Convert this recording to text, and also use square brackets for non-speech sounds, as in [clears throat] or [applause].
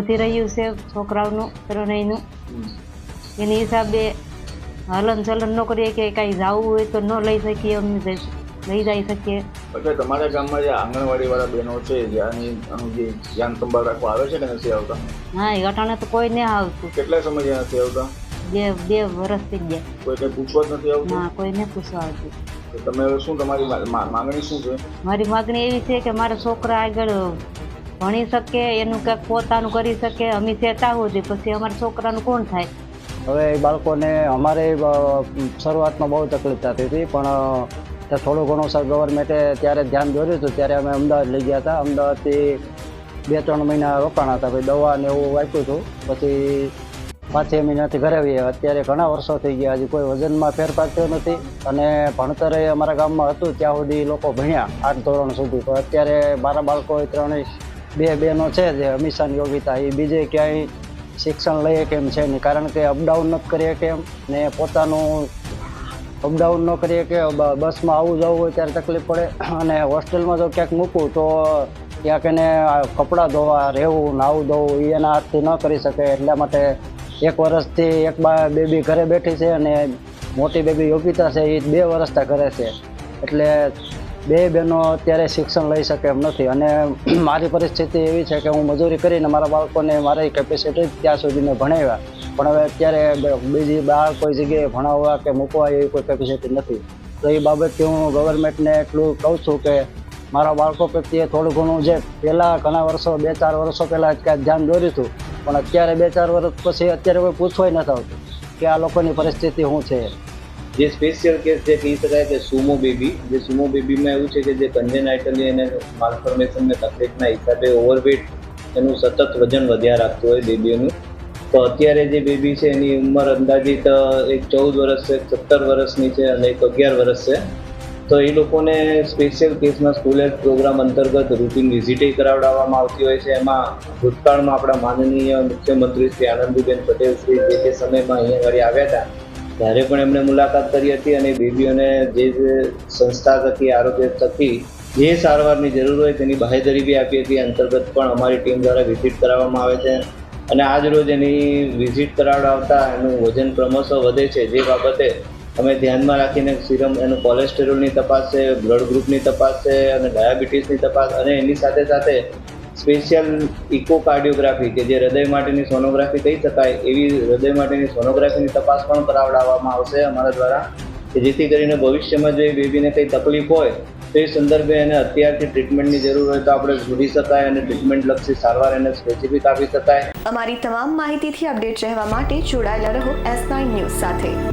વધી રહ્યું છે છોકરાઓનું ત્રણેયનું. એની હિસાબે હલન ચલન ન કરીએ કે કાંઈ જવું હોય તો ન લઈ શકીએ અમે લઈ જઈ શકીએ. એટલે તમારા ગામમાં જે આંગણવાડી વાળા બહેનો છે જે આની આનું જે ધ્યાન સંભાળ રાખવા આવે છે કે નથી આવતા? હા એ અટાણે તો કોઈ નહીં આવતું. કેટલા સમય નથી આવતા? બે બે વર્ષ થઈ ગયા. કોઈ કઈ પૂછવા જ નથી આવતું? હા કોઈને પૂછવા આવતું. તમે શું તમારી માંગણી શું છે? મારી માગણી એવી છે કે મારા છોકરા આગળ ભણી શકે, એનું કંઈક પોતાનું કરી શકે, અમે સેતા હોતી પછી અમારા છોકરાનું કોણ થાય? હવે એ બાળકોને અમારે શરૂઆતમાં બહુ તકલીફ થતી હતી, પણ થોડું ઘણું સર ગવર્મેન્ટે ત્યારે ધ્યાન દોર્યું હતું, ત્યારે અમે અમદાવાદ લઈ ગયા હતા. અમદાવાદથી બે ત્રણ મહિના રોકાણા હતા, પછી દવા ને એવું વાંચ્યું હતું, પછી પાંચ છ મહિનાથી ઘરે આવીએ. અત્યારે ઘણા વર્ષો થઈ ગયા, હજી કોઈ વજનમાં ફેરફાર થયો નથી, અને ભણતરે અમારા ગામમાં હતું, ત્યાં સુધી લોકો ભણ્યા આઠ ધોરણ સુધી. તો અત્યારે મારા બાળકો ત્રણેય બે બહેનો છે જે અમીશાન યોગિતા એ બીજે ક્યાંય શિક્ષણ લઈએ કેમ છે નહીં? કારણ કે અપડાઉન નથી કરીએ કેમ? ને પોતાનું અપડાઉન ન કરીએ કે બસમાં આવવું જવું હોય ત્યારે તકલીફ પડે. અને હોસ્ટેલમાં જો ક્યાંક મૂકું તો ક્યાંક એને કપડાં ધોવા, રહેવું નાવું ધોવું એ એના હાથથી ન કરી શકે. એટલા માટે એક વર્ષથી એક બા, બેબી ઘરે બેઠી છે અને મોટી બેબી યોગિતા છે એ બે વર્ષથી ઘરે છે. એટલે બે બહેનો અત્યારે શિક્ષણ લઈ શકે એમ નથી. અને [clears throat] મારી પરિસ્થિતિ એવી છે કે હું મજૂરી કરીને મારા બાળકોને મારી કેપેસિટી ત્યાં સુધી મેં ભણાવ્યા. પણ હવે અત્યારે બીજી બહાર કોઈ જગ્યાએ ભણાવવા કે મૂકવા એવી કોઈ કેપેસિટી નથી. તો એ બાબતથી હું ગવર્મેન્ટને એટલું કહું છું કે મારા બાળકો પ્રત્યે થોડું ઘણું જે પહેલાં ઘણા વર્ષો, બે, ચાર વર્ષો પહેલાં ક્યાંક ધ્યાન દોર્યું હતું. પણ અત્યારે બે, ચાર વર્ષ પછી અત્યારે કોઈ પૂછવાય નથી આવતું કે આ લોકોની પરિસ્થિતિ શું છે? જે સ્પેશિયલ કેસ જે કહી શકાય કે સુમો બેબી, જે સુમો બેબીમાં એવું છે કે જે કન્જેનાઇટલી એને માલફોર્મેશનને તકલીફના હિસાબે ઓવરવેટ એનું સતત વજન વધ્યા રાખતું હોય બેબીઓનું તો અત્યારે જે બેબી છે એની ઉંમર અંદાજિત એક ચૌદ વર્ષ છે, સત્તર વર્ષની છે અને એક અગિયાર વર્ષ છે. તો એ લોકોને સ્પેશિયલ કેસમાં સ્કૂલ હેલ્થ પ્રોગ્રામ અંતર્ગત રૂટીન વિઝિટે કરાવડાવવામાં આવતી હોય છે. એમાં ભૂતકાળમાં આપણા માનનીય મુખ્યમંત્રી શ્રી આનંદીબેન પટેલ શ્રી જે તે સમયમાં અહીંયા આગળ આવ્યા હતા. ત્યારે પણ એમણે મુલાકાત કરી હતી અને બેબીઓને જે સંસ્થા થકી, આરોગ્ય થકી જે સારવારની જરૂર હોય તેની બાહેધરી બી આપી હતી. અંતર્ગત પણ અમારી ટીમ દ્વારા વિઝિટ કરાવવામાં આવે છે. અને આજ રોજ એની વિઝિટ કરાવડાવતા એનું વજન ક્રમશઃ વધે છે. જે બાબતે અમે ધ્યાનમાં રાખીને સિરમ, એનું કોલેસ્ટેરોલની તપાસ છે, બ્લડ ગ્રુપની તપાસ છે અને ડાયાબિટીસની તપાસ અને એની સાથે સાથે સ્પેશિયલ ઇકોકાર્ડિયોગ્રાફી કે જે હૃદય માટેની સોનોગ્રાફી કહી શકાય, એવી હૃદય માટેની સોનોગ્રાફીની તપાસ પણ કરાવડાવવામાં આવશે અમારા દ્વારા. કે જેથી કરીને ભવિષ્યમાં જો એ બેબીને કંઈ તકલીફ હોય, તો એ સંદર્ભે એને અત્યારથી ટ્રીટમેન્ટની જરૂર હોય તો આપણે શોધી શકાય અને ટ્રીટમેન્ટ લક્ષી સારવાર એને સ્પેસિફિક આપી શકાય. અમારી તમામ માહિતીથી અપડેટ રહેવા માટે જોડાયેલા રહો એસ નાઇન ન્યૂઝ સાથે.